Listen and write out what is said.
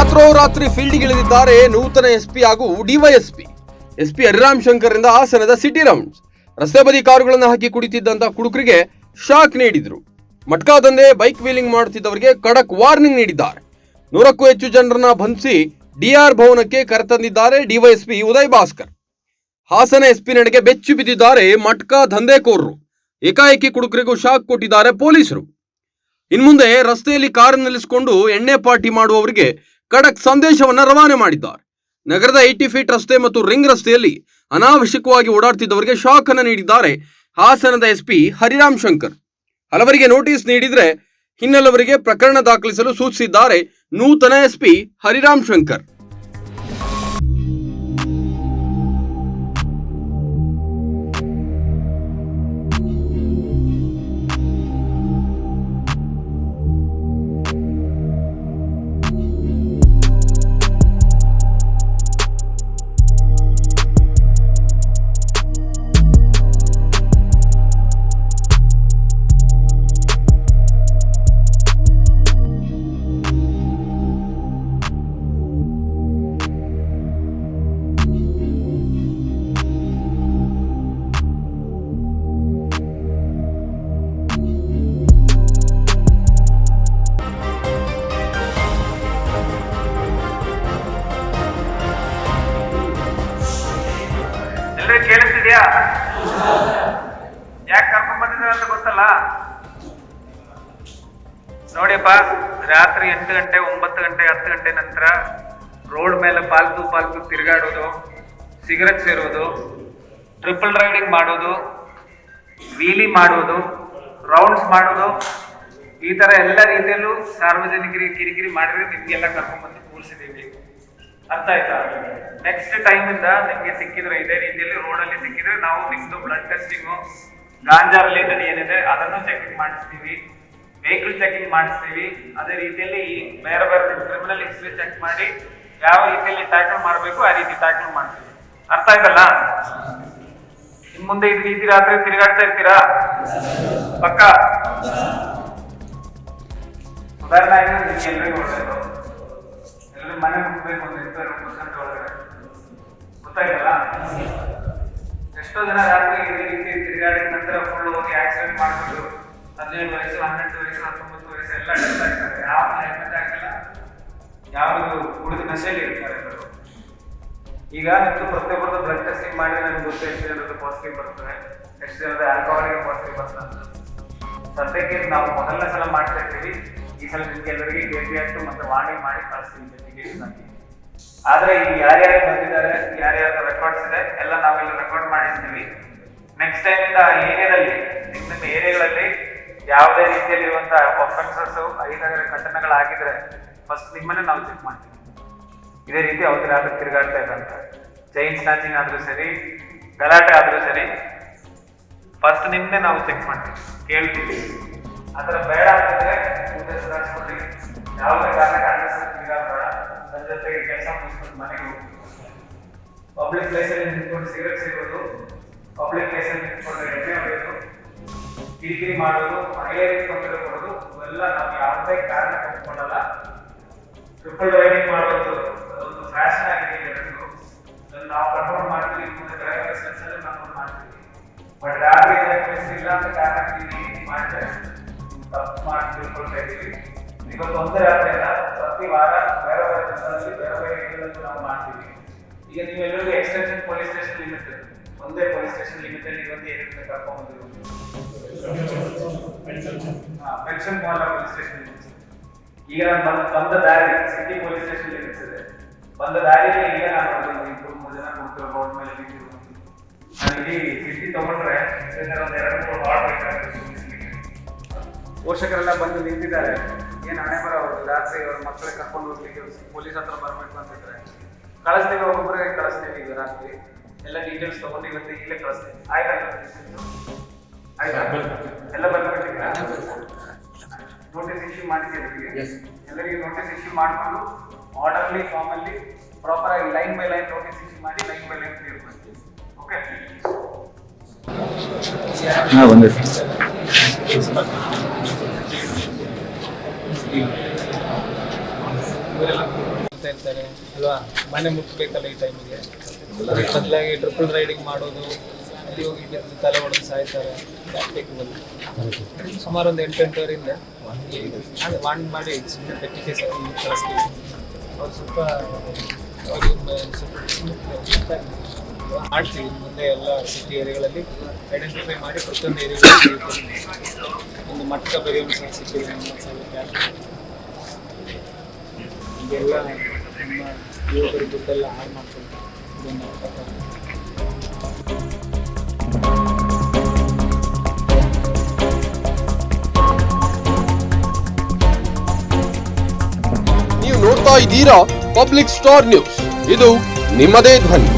ರಾತ್ರೋರಾತ್ರಿ ಫೀಲ್ಡ್ಗಿಳಿದಿದ್ದಾರೆ ನೂತನ ಎಸ್ಪಿ ಹಾಗೂ ಡಿವೈಎಸ್ಪಿ. ಎಸ್ಪಿ ಹರಿರಾಮ್ ಶಂಕರ್ರಿಂದ ಹಾಸನದ ಸಿಟಿ ರೌಂಡ್ಸ್. ರಸ್ತೆ ಬದಿ ಕಾರುಗಳನ್ನು ಹಾಕಿ ಕುಡಿತಿದ್ದಂತ ಕುಡುಕರಿಗೆ ಶಾಕ್ ನೀಡಿದ್ರು. ಮಟ್ಕಾ ದಂಧೆ ಬೈಕ್ ವೀಲಿಂಗ್ ಮಾಡುತ್ತಿದ್ದವರಿಗೆ ಖಡಕ್ ವಾರ್ನಿಂಗ್ ನೀಡಿದ್ದಾರೆ. ನೂರಕ್ಕೂ ಹೆಚ್ಚು ಜನರನ್ನ ಬಂಧಿಸಿ ಡಿಆರ್ ಭವನಕ್ಕೆ ಕರೆತಂದಿದ್ದಾರೆ ಡಿವೈಎಸ್ಪಿ ಉದಯ್ ಭಾಸ್ಕರ್. ಹಾಸನ ಎಸ್ಪಿ ನಡೆಗೆ ಬೆಚ್ಚು ಬಿದ್ದಿದ್ದಾರೆ ಮಟ್ಕಾ ದಂಧೆಕೋರರು. ಏಕಾಏಕಿ ಕುಡುಕರಿಗೂ ಶಾಕ್ ಕೊಟ್ಟಿದ್ದಾರೆ ಪೊಲೀಸರು. ಇನ್ಮುಂದೆ ರಸ್ತೆಯಲ್ಲಿ ಕಾರು ನಿಲ್ಲಿಸಿಕೊಂಡು ಎಣ್ಣೆ ಪಾರ್ಟಿ ಮಾಡುವವರಿಗೆ ಖಡಕ್ ಸಂದೇಶವನ್ನು ರವಾನೆ ಮಾಡಿದ್ದಾರೆ. ನಗರದ ಏಯ್ಟಿ ಫೀಟ್ ರಸ್ತೆ ಮತ್ತು ರಿಂಗ್ ರಸ್ತೆಯಲ್ಲಿ ಅನಾವಶ್ಯಕವಾಗಿ ಓಡಾಡ್ತಿದ್ದವರಿಗೆ ಶಾಕ್ ಅನ್ನು ನೀಡಿದ್ದಾರೆ ಹಾಸನದ ಎಸ್ಪಿ ಹರಿರಾಮ್ ಶಂಕರ್. ಹಲವರಿಗೆ ನೋಟಿಸ್ ನೀಡಿದ್ರೆ ಹಿನ್ನೆಲವರಿಗೆ ಪ್ರಕರಣ ದಾಖಲಿಸಲು ಸೂಚಿಸಿದ್ದಾರೆ ನೂತನ ಎಸ್ಪಿ ಹರಿರಾಮ್ ಶಂಕರ್. ಕೇಳಿಸ್ತಿದ್ಯಾ? ಯಾಕೆ ಕರ್ಕೊಂಡ್ ಅಂತ ಗೊತ್ತಲ್ಲ? ನೋಡಿಪ್ಪ, ರಾತ್ರಿ ಎಂಟು ಗಂಟೆ, ಒಂಬತ್ತು ಗಂಟೆ, ಹತ್ತು ಗಂಟೆ ನಂತರ ರೋಡ್ ಮೇಲೆ ಪಾಲ್ತು ಪಾಲ್ತು ತಿರುಗಾಡೋದು, ಸಿಗರೆಟ್ ಸೇರೋದು, ಟ್ರಿಪಲ್ ರೈಡಿಂಗ್ ಮಾಡೋದು, ವೀಲಿ ಮಾಡೋದು, ರೌಂಡ್ಸ್ ಮಾಡೋದು, ಈ ಥರ ಎಲ್ಲ ರೀತಿಯಲ್ಲೂ ಸಾರ್ವಜನಿಕರಿಗೆ ಕಿರಿಕಿರಿ ಮಾಡಿದ್ರೆ ನಿಮಗೆಲ್ಲ ಕರ್ಕೊಂಡ್ಬಂದು ಕೂರಿಸಿದೀವಿ ಅರ್ಥ ಆಯ್ತಾ? ನೆಕ್ಸ್ಟ್ ಟೈಮ್ ಇಂದ ನಿಮ್ಗೆ ಸಿಕ್ಕಿದ್ರೆ ಇದೇ ರೀತಿಯಲ್ಲಿ ರೋಡ್ ಅಲ್ಲಿ ಸಿಕ್ಕಿದ್ರೆ ನಾವು ನಿಮ್ದು ಬ್ಲಡ್ ಟೆಸ್ಟಿಂಗು ಗಾಂಜಾ ರಿಲೇಟೆಡ್ ಏನಿದೆ ಅದನ್ನು ಚೆಕಿಂಗ್ ಮಾಡಿಸ್ತೀವಿ. ವೆಹಿಕಲ್ ಚೆಕಿಂಗ್ ಮಾಡಿಸ್ತೀವಿ. ಅದೇ ರೀತಿಯಲ್ಲಿ ಬೇರೆ ಬೇರೆ ಕ್ರಿಮಿನಲ್ ಹಿಸ್ಟ್ರಿ ಚೆಕ್ ಮಾಡಿ ಯಾವ ರೀತಿಯಲ್ಲಿ ಟ್ಯಾಕಲ್ ಮಾಡಬೇಕು, ಆ ರೀತಿ ಟ್ಯಾಕಲ್ ಮಾಡ್ತೀವಿ. ಅರ್ಥ ಆಯ್ತಲ್ಲ? ಇನ್ ಮುಂದೆ ಇದ್ ರೀತಿ ರಾತ್ರಿ ತಿರುಗಾಡ್ತಾ ಇರ್ತೀರಾ? ಪಕ್ಕ? ಉದಾಹರಣೆ ನಿಮ್ಗೆ ಎಲ್ರಿಗೂ ಒಳ್ಳೆಯದು. ಮನೆ ಮುಟ್ಬೇಕು ಒಂದು ಇಪ್ಪತ್ತು ಪರ್ಸೆಂಟ್ ಒಳಗಡೆ. ಗೊತ್ತಾಯ್ತಲ್ಲ? ಎಷ್ಟೋ ಜನ ರಾತ್ರಿ ಇದೇ ರೀತಿ ತಿರುಗಾಡಿದ ನಂತರ ಫುಲ್ ಹೋಗಿ ಆಕ್ಸಿಡೆಂಟ್ ಮಾಡ್ಬಿಟ್ಟು ಹದಿನೇಳು ವಯಸ್ಸು, ಹನ್ನೆರಡು ವಯಸ್ಸು, ಹತ್ತೊಂಬತ್ತು ವಯಸ್ಸು ಎಲ್ಲ ಡೆತ್ ಆಗ್ತಾರೆ. ಯಾವ ಹೆಲ್ಮೆಟ್ ಹಾಕಿಲ್ಲ ಯಾವುದು ಕುಡಿದ ನಶೆಯಲ್ಲಿ ಇರ್ತಾರೆ ಈಗ ನಿಮ್ದು ಪ್ರತಿಯೊಬ್ಬರದ್ದು ಬ್ಲಡ್ ಟೆಸ್ಟಿಂಗ್ ಮಾಡಿದ್ರೆ ನಮ್ಗೆ ಗೊತ್ತು ಎಷ್ಟು ಜನರದ್ದು ಪಾಸಿಟಿವ್ ಬರ್ತದೆ, ಎಷ್ಟು ಜನದ ಆಲ್ಕೋಹಾಲಿಗೆ ಪಾಸಿಟಿವ್ ಬರ್ತದೆ. ಸದ್ಯಕ್ಕೆ ನಾವು ಮೊದಲನೇ ಸಲ ಮಾಡ್ತಾ ಇರ್ತೀವಿ ಈ ಸಲ ನಿಮ್ಗೆ ಎಲ್ಲರಿಗೆ ಕೆ ಪಿ ಮತ್ತೆ ವಾಣಿ ಮಾಡಿ ಕಳಿಸ್ತೀವಿ ಇನ್ವೆಸ್ಟಿಗೇಷನ್ ಆದ್ರೆ ಈಗ ಯಾರ್ಯಾರು ಬಂದಿದ್ದಾರೆ, ಯಾರ್ಯಾರ ರೆಕಾರ್ಡ್ಸ್ ಇದೆ, ಎಲ್ಲ ನಾವೆಲ್ಲ ರೆಕಾರ್ಡ್ ಮಾಡಿರ್ತೀವಿ. ನೆಕ್ಸ್ಟ್ ಟೈಮ್ ಇಂದ ಏರಿಯಾದಲ್ಲಿ ನಿಮ್ಮ ಏರಿಯಾಗಳಲ್ಲಿ ಯಾವುದೇ ರೀತಿಯಲ್ಲಿರುವಂತಹ ಅಫೆನ್ಸಸ್ ಐದಾರು ಘಟನೆಗಳಾಗಿದ್ರೆ ಫಸ್ಟ್ ನಿಮ್ಮನ್ನೇ ನಾವು ಚೆಕ್ ಮಾಡ್ತೀವಿ. ಇದೇ ರೀತಿ ಅವತ್ತು ತಿರುಗಾಡ್ತಾ ಇದ್ದಂತ. ಚೈನ್ ಸ್ನಾಚಿಂಗ್ ಆದ್ರೂ ಸರಿ, ಗಲಾಟೆ ಆದ್ರೂ ಸರಿ ಫಸ್ಟ್ ನಿಮ್ಮನ್ನೇ ನಾವು ಚೆಕ್ ಮಾಡ್ತೀವಿ. ಕೇಳ್ತೀವಿ. ಅದರ ಬೇಡ ಅಂತಂದ್ರೆ ಮುಂದೆ ಸುಧಾರಿಸ್ಕೊಡ್ರಿ ಯಾವುದೇ ಕಾರಣಕ್ಕೆ ಅನ್ನಿಸ್ತು ತಿರುಗಾಡ್ಬೇಡ ನನ್ನ ಜೊತೆಗೆ ಕೆಲಸ ಮುಗಿಸ್ಕೊಂಡು ಮನೆಗೆ ಹೋಗಿ ಪಬ್ಲಿಕ್ ಪ್ಲೇಸಲ್ಲಿ ನಿಂತ್ಕೊಂಡು ಸಿಗರೇಟ್ ಸಿಗೋದು ಪಬ್ಲಿಕ್ ಪ್ಲೇಸಲ್ಲಿ ನಿಂತ್ಕೊಂಡು ಎಣ್ಣೆ ಹೊಡೆಯೋದು ಕಿರಿಕಿರಿ ಮಾಡೋದು ಮಹಿಳೆಯರಿಗೆ ತೊಂದರೆ ಕೊಡೋದು ಇವೆಲ್ಲ ನಾವು ಯಾವುದೇ ಕಾರಣ ಕಟ್ಕೊಂಡಲ್ಲ ಟ್ರಿಪಲ್ ರೈಡಿಂಗ್ ಮಾಡೋದು ಒಂದು ಫ್ಯಾಷನ್ ಆಗಿದೆ ಈಗ ಎಲ್ರಿಗೂ. ಅದನ್ನ ನಾವು ಕಂಟ್ರೋಲ್ ಮಾಡ್ತೀವಿ ಮುಂದೆ ಡ್ರೈವರ್ ಲೈಸೆನ್ಸ್ ಅಲ್ಲಿ ಕಂಟ್ರೋಲ್ ಮಾಡ್ತೀವಿ ಬಟ್ ರಾತ್ರಿ ಇಲ್ಲ ಅಂತ ಕಾರಣ ಮಾಡಿದ್ರೆ ತಪ್ಪು ಮಾಡಿ ತಿಳ್ಕೊಳ್ತಾ ಇದ್ದೀವಿ ಒಂದೇ ರಾತ್ರಿ ಪ್ರತಿ ವಾರ ಬೇರೆ ಬೇರೆ ಜನರಲ್ಲಿ ಬೇರೆ ಬೇರೆ ಏರಿಯಾದಲ್ಲಿ ನಾವು ಮಾಡ್ತೀವಿ ಈಗ ನೀವೆಲ್ಲರಿಗೂ ಎಕ್ಸ್ಟೆನ್ಷನ್ ಪೊಲೀಸ್ ಸ್ಟೇಷನ್ ಲಿಮಿಟ್ ಒಂದೇ ಪೊಲೀಸ್ ಸ್ಟೇಷನ್ ಲಿಮಿಟ್ ಅಲ್ಲಿ ಇವತ್ತು ಏರಿಯಾಕ್ಕೆ ಕರ್ಕೊಂಡು ಪೆನ್ಷನ್ ಮಾಲ್ ಪೊಲೀಸ್ ಸ್ಟೇಷನ್ ಈಗ ನಾನು ಬಂದ ದಾರಿ ಸಿಟಿ ಪೊಲೀಸ್ ಸ್ಟೇಷನ್ ಲಿಮಿಟ್ಸ್ ಇದೆ? ಬಂದ ದಾರಿಯಲ್ಲಿ ಈಗ ನಾನು ಇಬ್ಬರು ಮೂರು ಜನ ಕೊಡ್ತೀವಿ ರೋಡ್ ಮೇಲೆ ನಾನು ಇಡೀ ಸಿಟಿ ತಗೊಂಡ್ರೆ ಒಂದು ಎರಡು ಮೂರು ವಾರ್ಡ್ ಬೇಕಾಗುತ್ತೆ. ಪೋಷಕರೆಲ್ಲ ಬಂದು ನಿಂತಿದ್ದಾರೆ. ಏನು ಹಣೆ ಬರ ಅವರು? ರಾತ್ರಿ ಅವ್ರ ಮಕ್ಕಳಿಗೆ ಕರ್ಕೊಂಡು ಹೋಗ್ಲಿಕ್ಕೆ ಪೊಲೀಸ್ ಹತ್ರ ಬರಬೇಕು ಅಂತಿದ್ರೆ ಕಳಿಸ್ತೀವಿ ಒಬ್ಬೊಬ್ಬರಿಗೆ ಕಳಿಸ್ತೀವಿ ಈಗ ರಾತ್ರಿ. ಎಲ್ಲ ಡೀಟೇಲ್ಸ್ ತಗೊಂಡು ಇವತ್ತು ಇಲ್ಲೇ ಕಳಿಸ್ತೀವಿ. ಆಯ್ತಾ ಆಯ್ತಾ? ಎಲ್ಲ ಬಂದ್ಬಿಟ್ಟಿದ್ದೀರಾ? ನೋಟಿಸ್ ಇಶ್ಯೂ ಮಾಡಿದ್ದೀವಿ ಎಲ್ಲರಿಗೂ ನೋಟಿಸ್ ಇಶ್ಯೂ ಮಾಡಿಕೊಂಡು ಆರ್ಡರ್ಲಿ ಫಾರ್ಮ್ ಅಲ್ಲಿ ಪ್ರಾಪರ್ ಆಗಿ line by line notice issue ಮಾಡಿ ಲೈನ್ ಬೈ ಲೈನ್ ಕ್ಲಿಯರ್ ಮಾಡ್ತೀವಿ. ಓಕೆ ಹಾಂ ಇರ್ತಾರೆ ಅಲ್ವಾ? ಮನೆ ಮುಟ್ಟಬೇಕಲ್ಲ ಈ ಟೈಮಿಗೆ ಬದಲಾಗಿ ಟ್ರಿಪಲ್ ರೈಡಿಂಗ್ ಮಾಡೋದು, ಅಲ್ಲಿ ಹೋಗಿ ಬಿದ್ದು ತಲೆ ಹೊಡೆದು ಸಾಯ್ತಾರೆ. ಯಾಕೆ ಬಂದು ಸುಮಾರು ಒಂದು ಎಂಟೆಂಟುವರಿಂದ ವಾಂಡ್ ಮಾಡಿ ಸುಮ್ಮನೆ ಪೆಟ್ಟಿ ಕೇಸ್ ಕಳಿಸ್ತೀವಿ. ಅವ್ರು ಸ್ವಲ್ಪ ಮಾಡ್ತೀವಿ. ಮುಂದೆ ಎಲ್ಲ ಸಿಟಿ ಏರಿಯಾಗಳಲ್ಲಿ ಐಡೆಂಟಿಫೈ ಮಾಡಿ ಪ್ರತಿಯೊಂದು ಏರಿಯಾಗಳಲ್ಲಿ ಒಂದು ಮಟ್ಟ ಬರೆಯೋ ಸಿಕ್ಕಿದೆ ಇದೆಲ್ಲ ನಮ್ಮ ಯುವಕರ ಹಾಳು ನೀವು ನೋಡ್ತಾ ಇದ್ದೀರಾ ಪಬ್ಲಿಕ್ ಸ್ಟಾರ್ ನ್ಯೂಸ್. ಇದು ನಿಮ್ಮದೇ ಧ್ವನಿ.